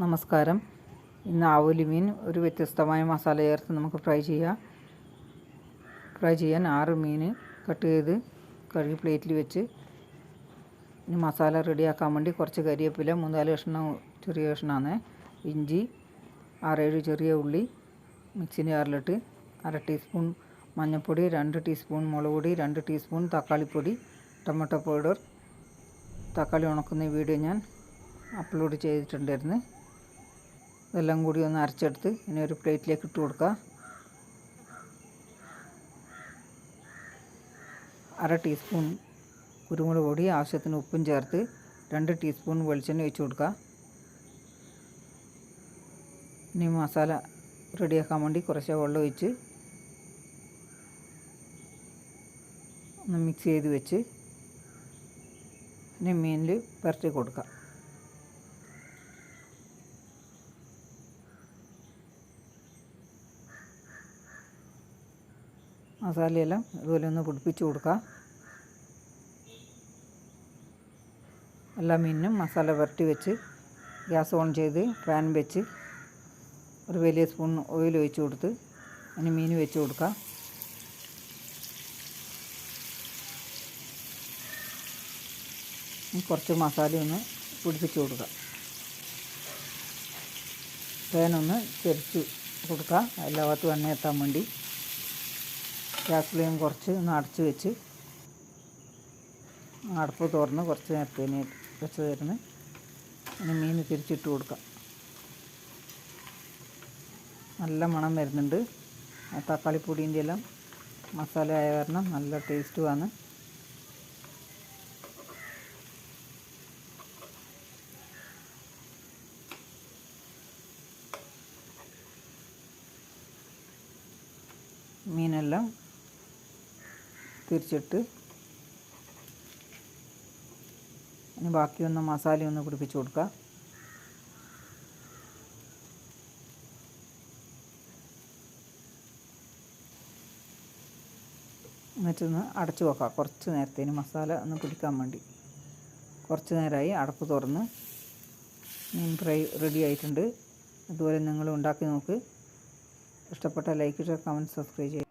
നമസ്കാരം. ഇന്ന് ആവോലി മീൻ ഒരു വ്യത്യസ്തമായ മസാല ചേർത്ത് നമുക്ക് ഫ്രൈ ചെയ്യാം. ഫ്രൈ ചെയ്യാൻ ആറ് മീൻ കട്ട് ചെയ്ത് കഴുകി പ്ലേറ്റിൽ വെച്ച് ഇനി മസാല റെഡിയാക്കാൻ വേണ്ടി കുറച്ച് കരിയേപ്പില മൂന്നാൽ കഷ്ണം ചെറിയ കഷ്ണമാണ് ഇഞ്ചി ആറേഴ് ചെറിയ ഉള്ളി മിക്സിന്റെ ജാറിലിട്ട് അര ടീസ്പൂൺ മഞ്ഞൾപ്പൊടി രണ്ട് ടീസ്പൂൺ മുളക് പൊടി രണ്ട് ടീസ്പൂൺ തക്കാളിപ്പൊടി ടൊമാറ്റോ പൗഡർ. തക്കാളി ഉണക്കുന്ന വീഡിയോ ഞാൻ അപ്ലോഡ് ചെയ്തിട്ടുണ്ടായിരുന്നു. ഇതെല്ലാം കൂടി ഒന്ന് അരച്ചെടുത്ത് ഇനി ഒരു പ്ലേറ്റിലേക്ക് ഇട്ട് കൊടുക്കുക. അര ടീസ്പൂൺ കുരുമുളക് പൊടി ആവശ്യത്തിന് ഉപ്പും ചേർത്ത് രണ്ട് ടീസ്പൂൺ വെളിച്ചെണ്ണ ഒഴിച്ച് കൊടുക്കുക. ഇനി മസാല റെഡിയാക്കാൻ വേണ്ടി കുറച്ച് വെള്ളം ഒഴിച്ച് ഒന്ന് മിക്സ് ചെയ്ത് വെച്ച് ഇനി മീനിൽ പുരട്ടി കൊടുക്കുക. മസാലയെല്ലാം ഇതുപോലെ ഒന്ന് പിടിപ്പിച്ച് കൊടുക്കുക എല്ലാ മീനിനും മസാല പുരട്ടി വെച്ച് ഗ്യാസ് ഓൺ ചെയ്ത് പാൻ വെച്ച് ഒരു വലിയ സ്പൂൺ ഓയിൽ ഒഴിച്ച് കൊടുത്ത് അതിന് മീൻ വെച്ച് കൊടുക്കുക കുറച്ച് മസാല ഒന്ന് പിടിപ്പിച്ച് കൊടുക്കുക പാനൊന്ന് ചെരിച്ച് കൊടുക്കുക എല്ലാ ഭാഗത്തും എണ്ണ എത്താൻ വേണ്ടി. ഗ്യാസ് ഫ്ലെയിം കുറച്ച് ഒന്ന് അടച്ച് വെച്ച് അടുപ്പ് തുറന്ന് കുറച്ച് നേരത്തേന് വെച്ച് തരുന്ന് ഇനി മീൻ തിരിച്ചിട്ട് കൊടുക്കാം. നല്ല മണം വരുന്നുണ്ട്. തക്കാളിപ്പൊടിന്റെ എല്ലാം മസാല ആയ കാരണം നല്ല ടേസ്റ്റുമാണ് മീനെല്ലാം തിരിച്ചിട്ട് ഇനി ബാക്കിയൊന്ന് മസാലയൊന്ന് പിടിപ്പിച്ച് കൊടുക്കുക എന്നിട്ടൊന്ന് അടച്ചു വെക്കുക കുറച്ച് നേരത്തേന് മസാല ഒന്ന് പിടിക്കാൻ വേണ്ടി. കുറച്ച് നേരമായി അടപ്പ് തുറന്ന് മീൻ ഫ്രൈ റെഡി ആയിട്ടുണ്ട്. അതുപോലെ നിങ്ങൾ ഉണ്ടാക്കി നോക്ക്. ഇഷ്ടപ്പെട്ട ലൈക്ക് ഷെയർ കമന്റ് സബ്സ്ക്രൈബ് ചെയ്യുക